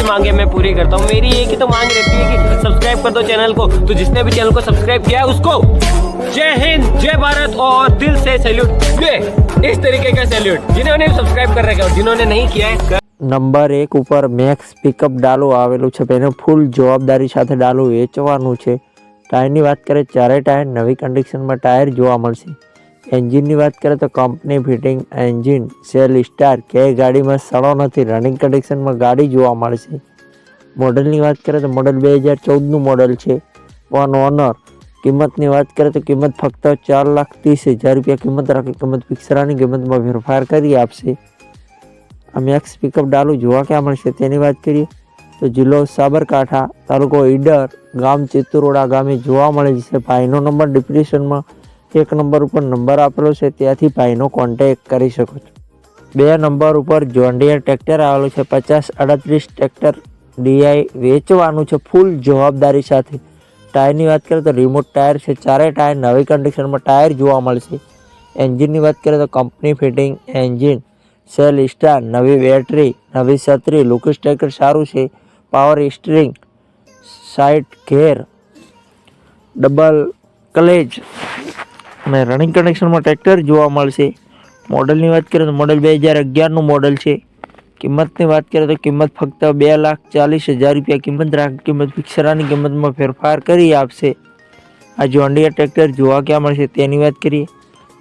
भी मांगे मैं पूरी करता हूँ मेरी एक ही तो मांग रहती है कि सब्सक्राइब कर दो चैनल को तो जिसने भी चैनल को सब्सक्राइब किया है उसको जय हिंद जय भारत और दिल से सैल्यूट ये इस तरीके का सैल्यूट जिन्होंने सब्सक्राइब कर रखा है और जिन्होंने नहीं किया है નંબર એક ઉપર મેક્સ પિકઅપ ડાલું આવેલું છે એને ફૂલ જવાબદારી સાથે ડાલું વેચવાનું છે ટાયરની વાત કરીએ ચારે ટાયર નવી કન્ડિશનમાં ટાયર જોવા મળશે એન્જિનની વાત કરીએ તો company fitting engine self start કે ગાડીમાં સડો નથી રનિંગ કન્ડિશનમાં ગાડી જોવા મળશે મોડલની વાત કરીએ તો મોડલ બે હજાર ચૌદનું મોડલ છે. વન ઓનર, કિંમતની વાત કરીએ તો કિંમત ફક્ત ચાર લાખ ત્રીસ હજાર રૂપિયા કિંમત રાખી, કિંમત પિક્સરાની કિંમતમાં ફેરફાર કરી આપશે. આ મેક્સ પિકઅપ ડાલુ જોવા ક્યાં મળશે તેની વાત કરીએ તો જિલ્લો સાબરકાંઠા તાલુકો ઈડર, ગામ ચિત્તુરોડા ગામે જોવા મળે છે. ભાઈનો નંબર ડિપ્રેશનમાં એક નંબર ઉપર નંબર આપેલો છે, ત્યાંથી ભાઈનો કોન્ટેક કરી શકો છો. બે નંબર ઉપર જોન્ડિયર ટ્રેક્ટર આવેલું છે, પચાસ અડત્રીસ ટ્રેક્ટર ડીઆઈ વેચવાનું છે ફૂલ જવાબદારી સાથે. ટાયરની વાત કરીએ તો રિમોટ ટાયર છે, ચારેય ટાયર નવી કન્ડિશનમાં ટાયર જોવા મળશે. એન્જિનની વાત કરીએ તો company fitting engine self start નવી બેટરી નવી છત્રી લુકસ ટ્રેકર સારું છે power steering side gear double clutch અને રનિંગ કનેક્શનમાં ટ્રેક્ટર જોવા મળશે. મોડલની વાત કરીએ તો મોડલ બે હજાર અગિયારનું મોડલ છે. કિંમતની વાત કરીએ તો કિંમત ફક્ત બે લાખ ચાલીસ હજાર રૂપિયા કિંમત રાખ, કિંમત ફિક્સરાની કિંમતમાં ફેરફાર કરી આપશે. આ જોન્ડિયા ટ્રેક્ટર જોવા ક્યાં મળશે તેની વાત કરીએ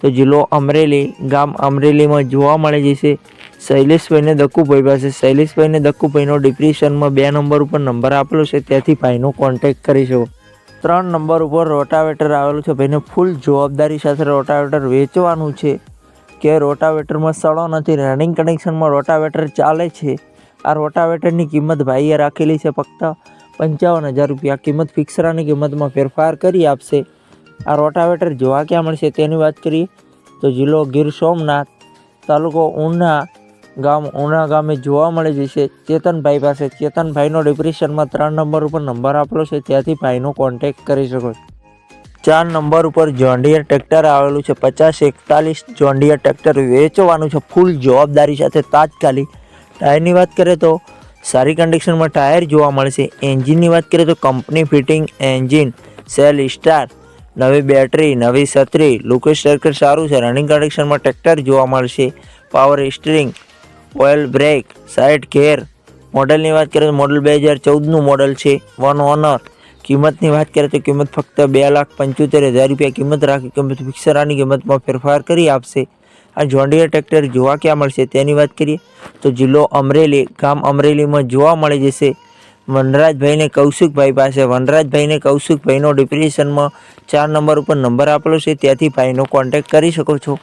તો જિલ્લો અમરેલી, ગામ અમરેલીમાં જોવા મળે જશે. શૈલેષભાઈને દક્કુભાઈ પાસે, શૈલેષભાઈને દક્કુભાઈનો ડિપ્રેશનમાં બે નંબર ઉપર નંબર આપેલો છે, ત્યાંથી ભાઈનો કોન્ટેક્ટ કરી શકો. ત્રણ નંબર ઉપર રોટાવેટર આવેલું છે. ભાઈને ફૂલ જવાબદારી સાથે રોટાવેટર વેચવાનું છે. કે રોટાવેટરમાં સડો નથી રનિંગ કનેક્શનમાં રોટાવેટર ચાલે છે. આ રોટાવેટરની કિંમત ભાઈએ રાખેલી છે ફક્ત પંચાવન હજાર રૂપિયા. કિંમત ફિક્સરાની કિંમતમાં ફેરફાર કરી આપશે. આ રોટાવેટર જોવા ક્યાં મળશે તેની વાત કરીએ તો જિલ્લો ગીર સોમનાથ, તાલુકો ઉના ગામ ઉના ગામે જોવા મળે છે. ચેતનભાઈ પાસે ચેતનભાઈનો ડિપ્રેશનમાં ત્રણ નંબર ઉપર નંબર આપેલો છે. ત્યાંથી ભાઈનો કોન્ટેક્ટ કરી શકો ચાર નંબર ઉપર જોન્ડિયર ટ્રેક્ટર આવેલું છે. પચાસ એકતાલીસ જોન્ડિયર ટ્રેક્ટર વેચવાનું છે. ફૂલ જવાબદારી સાથે તાત્કાલિક. ટાયરની વાત કરીએ તો સારી કન્ડિશનમાં ટાયર જોવા મળશે એન્જિનની વાત કરીએ તો company fitting engine self start નવી બેટરી નવી છત્રી. લુકેશ સર્કલ સારું છે. રનિંગ કન્ડિશનમાં ટ્રેક્ટર જોવા મળશે power steering oil brake side gear મોડલની વાત કરીએ તો મોડલ બે હજાર ચૌદનું મોડલ છે, વન ઓનર. કિંમતની વાત કરીએ તો કિંમત ફક્ત બે લાખ પંચોતેર હજાર રૂપિયા કિંમત રાખી કિંમત ફિક્સરાની કિંમતમાં ફેરફાર કરી આપશે. આ જોન્ડિયર ટ્રેક્ટર જોવા ક્યાં મળશે તેની વાત કરીએ તો જિલ્લો અમરેલી, ગામ અમરેલીમાં જોવા મળી જશે. વનરાજભાઈને કૌશિકભાઈ પાસે, વનરાજભાઈને કૌશિકભાઈનો ડિપ્રેશનમાં ચાર નંબર ઉપર નંબર આપેલો છે, ત્યાંથી ભાઈનો કોન્ટેક્ટ કરી શકો છો.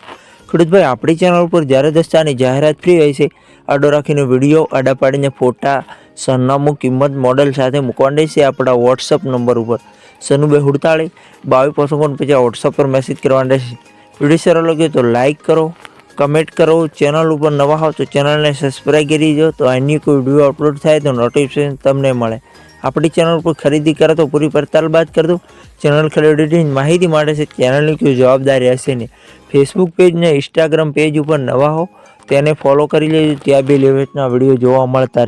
ખેડૂતભાઈ, આપણી ચેનલ ઉપર જ્યારે દસ્તાની જાહેરાત ફ્રી હોય છે, આડો રાખીને વીડિયો આડા પાડીને ફોટા સરનામું કિંમત મોડલ સાથે મૂકવાનું છે આપણા વોટ્સઅપ નંબર ઉપર. સનુભાઈ હુડતાળી, બાવીસ પસંદ પછી વોટ્સઅપ પર મેસેજ કરવાનો રહેશે. વીડિયો સારો લાગ્યો તો લાઇક કરો કમેન્ટ કરો, ચેનલ ઉપર નવા હો તો ચેનલને સબસ્ક્રાઈબ કરી દો, તો અન્ય કોઈ વીડિયો અપલોડ થાય તો નોટિફિકેશન તમને મળે. આપણી ચેનલ ઉપર ખરીદી કરો તો પૂરી પડતાલ બાદ કરી દો. ચેનલ ખરીદીની માહિતી માટે છે ચેનલની કોઈ જવાબદારી હશે નહીં. ફેસબુક પેજ ને ઇન્સ્ટાગ્રામ પેજ ઉપર નવા હો, તેને ફોલો કરી લેજો, ત્યાં બી લેવેચના વીડિયો જોવા મળતા.